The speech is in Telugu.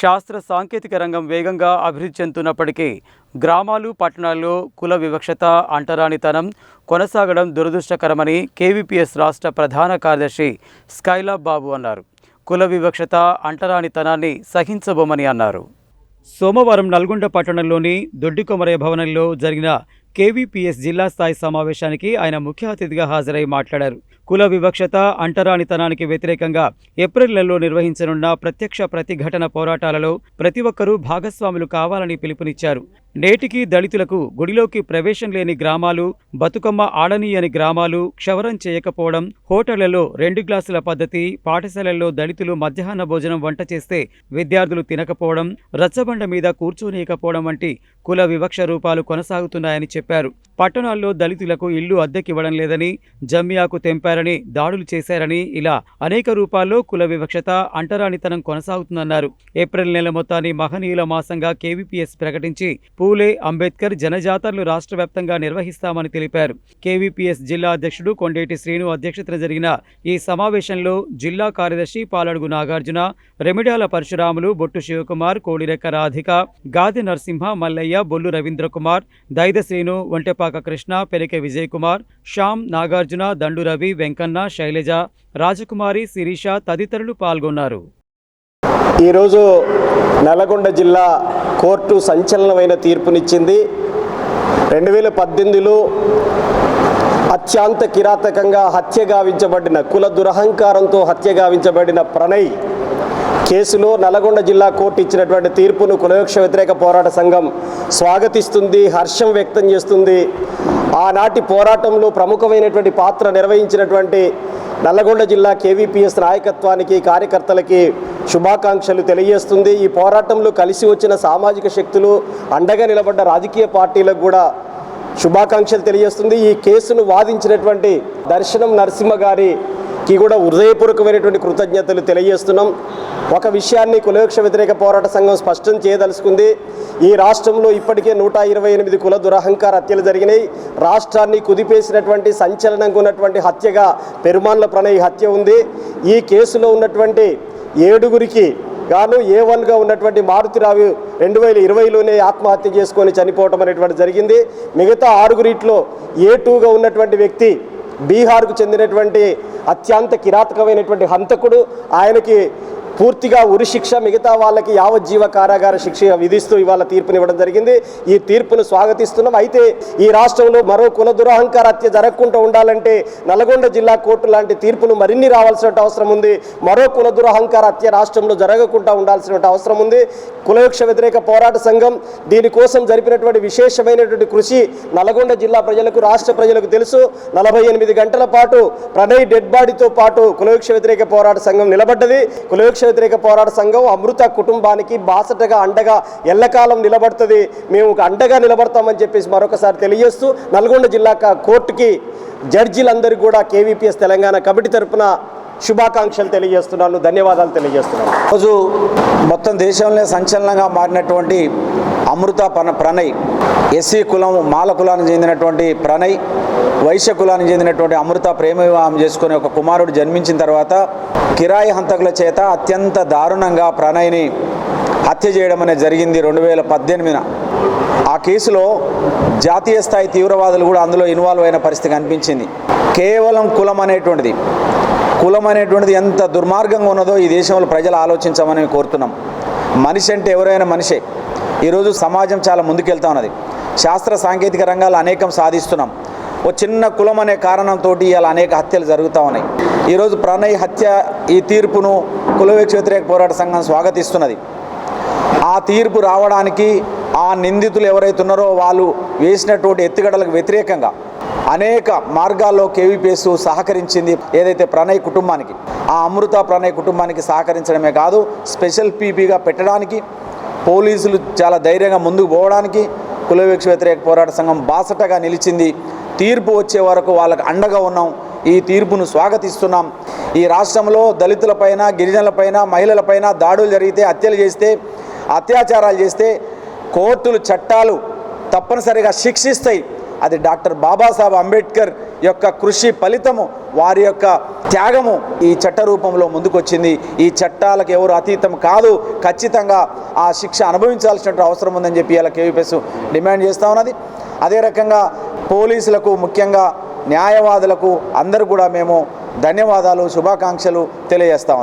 శాస్త్ర సాంకేతిక రంగం వేగంగా అభివృద్ధి చెందుతున్నప్పటికీ గ్రామాలు పట్టణాల్లో కుల వివక్షత అంటరానితనం కొనసాగడం దురదృష్టకరమని కేవీపీఎస్ రాష్ట్ర ప్రధాన కార్యదర్శి స్కైలాబ్ బాబు అన్నారు. కుల వివక్షత అంటరానితనాన్ని సహించబోమని అన్నారు. సోమవారం నల్గొండ పట్టణంలోని దొడ్డికొమరయ భవనంలో జరిగిన కేవీపీఎస్ జిల్లా స్థాయి సమావేశానికి ఆయన ముఖ్య అతిథిగా హాజరై మాట్లాడారు. కుల వివక్షత అంటరానితనానికి వ్యతిరేకంగా ఏప్రిల్ నెలలో నిర్వహించనున్న ప్రత్యక్ష ప్రతిఘటన పోరాటాలలో ప్రతి ఒక్కరూ భాగస్వాములు కావాలని పిలుపునిచ్చారు. నేటికీ దళితులకు గుడిలోకి ప్రవేశం లేని గ్రామాలు బతుకమ్మ ఆడనీయని గ్రామాలు క్షవరం చేయకపోవడం హోటళ్ళలో రెండు గ్లాసుల పద్ధతి పాఠశాలల్లో దళితులు మధ్యాహ్న భోజనం వంట చేస్తే విద్యార్థులు తినకపోవడం రచ్చబండ మీద కూర్చోనీయకపోవడం వంటి కుల వివక్ష రూపాలు కొనసాగుతున్నాయని చెప్పారు. espero పట్టణాల్లో దళితులకు ఇల్లు అద్దెకివ్వడం లేదని జమ్యాకు తెంపారని దాడులు చేశారని ఇలా అనేక రూపాల్లో కుల వివక్షత అంటరానితనం కొనసాగుతుందన్నారు. ఏప్రిల్ నెల మొత్తాన్ని మహనీయుల మాసంగా కేవీపీఎస్ ప్రకటించి పూలే అంబేద్కర్ జనజాతరలు రాష్ట్ర వ్యాప్తంగా నిర్వహిస్తామని తెలిపారు. కేవీపీఎస్ జిల్లా అధ్యక్షుడు కొండేటి శ్రీను అధ్యక్షతన జరిగిన ఈ సమావేశంలో జిల్లా కార్యదర్శి పాలడుగు నాగార్జున రెమిడాల పరశురాములు బొట్టు శివకుమార్ కోడిరెక్క రాధిక గాది నరసింహ మల్లయ్య బొల్లు రవీంద్ర కుమార్ దైద శ్రీను ఒంటెపాక కృష్ణ పెరికె విజయ్ కుమార్ శ్యామ్ నాగార్జున దండు రవి వెంకన్న శైలజ రాజకుమారి శిరీష తదితరులు పాల్గొన్నారు. ఈరోజు నల్గొండ జిల్లా కోర్టు సంచలనమైన తీర్పునిచ్చింది. రెండు వేల పద్దెనిమిదిలో అత్యంత కిరాతకంగా హత్య గావించబడిన కుల దురహంకారంతో హత్య గావించబడిన ప్రణయ్ కేసులో నల్గొండ జిల్లా కోర్టు ఇచ్చినటువంటి తీర్పును కులవృక్ష వ్యతిరేక పోరాట సంఘం స్వాగతిస్తుంది హర్షం వ్యక్తం చేస్తుంది. ఆనాటి పోరాటంలో ప్రముఖమైనటువంటి పాత్ర నిర్వహించినటువంటి నల్లగొండ జిల్లా కేవీపీఎస్ నాయకత్వానికి కార్యకర్తలకి శుభాకాంక్షలు తెలియజేస్తుంది. ఈ పోరాటంలో కలిసి వచ్చిన సామాజిక శక్తులు అండగా నిలబడ్డ రాజకీయ పార్టీలకు కూడా శుభాకాంక్షలు తెలియజేస్తుంది. ఈ కేసును వాదించినటువంటి దర్శనం నరసింహ కి కూడా హృదయపూర్వకమైనటువంటి కృతజ్ఞతలు తెలియజేస్తున్నాం. ఒక విషయాన్ని కులవృక్ష వ్యతిరేక పోరాట సంఘం స్పష్టం చేయదలుచుకుంది. ఈ రాష్ట్రంలో ఇప్పటికే నూట ఇరవై ఎనిమిది కుల దురహంకార హత్యలు జరిగినాయి. రాష్ట్రాన్ని కుదిపేసినటువంటి సంచలనంగా ఉన్నటువంటి హత్యగా పెరుమాన్ల ప్రణయ్ హత్య ఉంది. ఈ కేసులో ఉన్నటువంటి ఏడుగురికి గాను ఏ వన్గా ఉన్నటువంటి మారుతిరావు రెండు వేల ఇరవైలోనే ఆత్మహత్య చేసుకొని చనిపోవటం అనేటువంటి జరిగింది. మిగతా ఆరుగురిట్లో ఏ టూగా ఉన్నటువంటి వ్యక్తి బీహార్కు చెందినటువంటి అత్యంత కిరాతకమైనటువంటి హంతకుడు. ఆయనకి పూర్తిగా ఉరి శిక్ష మిగతా వాళ్ళకి యావజ్జీవ కారాగార శిక్ష విధిస్తూ ఇవాళ తీర్పునివ్వడం జరిగింది. ఈ తీర్పును స్వాగతిస్తున్నాం. అయితే ఈ రాష్ట్రంలో మరో కుల దురహంకార హత్య జరగకుండా ఉండాలంటే నల్గొండ జిల్లా కోర్టు లాంటి తీర్పులు మరిన్ని రావాల్సిన అవసరం ఉంది. మరో కుల దురహంకార హత్య రాష్ట్రంలో జరగకుండా ఉండాల్సిన అవసరం ఉంది. కులవృక్ష వ్యతిరేక పోరాట సంఘం దీనికోసం జరిపినటువంటి విశేషమైనటువంటి కృషి నల్గొండ జిల్లా ప్రజలకు రాష్ట్ర ప్రజలకు తెలుసు. నలభై ఎనిమిది గంటల పాటు ప్రణయ్ డెడ్ బాడీతో పాటు కులవృక్ష వ్యతిరేక పోరాట సంఘం నిలబడ్డది. కులవృక్ష వ్యతిరేక పోరాట సంఘం అమృత కుటుంబానికి బాసటగా అండగా ఎల్లకాలం నిలబడుతుంది. మేము ఒక అండగా నిలబడతామని చెప్పేసి మరొకసారి తెలియజేస్తూ నల్గొండ జిల్లా కోర్టుకి జడ్జీలందరికీ కూడా కేవీపీఎస్ తెలంగాణ కమిటీ తరపున శుభాకాంక్షలు తెలియజేస్తున్నాను ధన్యవాదాలు తెలియజేస్తున్నాను. రోజు మొత్తం దేశంలో సంచలనంగా మారినటువంటి అమృత పన ప్రణయ్ ఎస్సీ కులం మాల కులానికి చెందినటువంటి ప్రణయ్ వైశ్య కులానికి చెందినటువంటి అమృత ప్రేమ వివాహం చేసుకుని ఒక కుమారుడు జన్మించిన తర్వాత కిరాయి హంతకుల చేత అత్యంత దారుణంగా ప్రణయ్ని హత్య చేయడం అనేది జరిగింది రెండు వేల పద్దెనిమిదిన. ఆ కేసులో జాతీయ స్థాయి తీవ్రవాదులు కూడా అందులో ఇన్వాల్వ్ అయిన పరిస్థితి కనిపించింది. కేవలం కులం అనేటువంటిది. కులం అనేటువంటిది ఎంత దుర్మార్గంగా ఉన్నదో ఈ దేశంలో ప్రజలు ఆలోచించమని కోరుతున్నాం. మనిషి అంటే ఎవరైనా మనిషే. ఈరోజు సమాజం చాలా ముందుకెళ్తా ఉన్నది. శాస్త్ర సాంకేతిక రంగాలు అనేకం సాధిస్తున్నాం. ఓ చిన్న కులం అనే కారణంతో ఇలా అనేక హత్యలు జరుగుతూ ఉన్నాయి. ఈరోజు ప్రణయ్ హత్య ఈ తీర్పును కులవేక్ష వ్యతిరేక పోరాట సంఘం స్వాగతిస్తున్నది. ఆ తీర్పు రావడానికి ఆ నిందితులు ఎవరైతే ఉన్నారో వాళ్ళు వేసినటువంటి ఎత్తుగడలకు వ్యతిరేకంగా అనేక మార్గాల్లో కేవీపీఎస్ సహకరించింది ఏదైతే ప్రణయ్ కుటుంబానికి ఆ అమృత ప్రణయ్ కుటుంబానికి సహకరించడమే కాదు స్పెషల్ పీపీగా పెట్టడానికి పోలీసులు చాలా ధైర్యంగా ముందుకు పోవడానికి కులవీక్ష వ్యతిరేక పోరాట సంఘం బాసటగా నిలిచింది. తీర్పు వచ్చే వరకు వాళ్ళకి అండగా ఉన్నాం. ఈ తీర్పును స్వాగతిస్తున్నాం. ఈ రాష్ట్రంలో దళితులపైన గిరిజనులపైన మహిళలపైన దాడులు జరిగితే హత్యలు చేస్తే అత్యాచారాలు చేస్తే కోర్టులు చట్టాలు తప్పనిసరిగా శిక్షిస్తాయి. అది డాక్టర్ బాబాసాహెబ్ అంబేద్కర్ యొక్క కృషి ఫలితము వారి యొక్క త్యాగము ఈ చట్ట రూపంలో ముందుకొచ్చింది. ఈ చట్టాలకు ఎవరు అతీతం కాదు. ఖచ్చితంగా ఆ శిక్ష అనుభవించాల్సినటువంటి అవసరం ఉందని చెప్పి ఇలా కేవీపీఎస్ డిమాండ్ చేస్తూ ఉన్నది. అదే రకంగా పోలీసులకు ముఖ్యంగా న్యాయవాదులకు అందరూ కూడా మేము ధన్యవాదాలు శుభాకాంక్షలు తెలియజేస్తా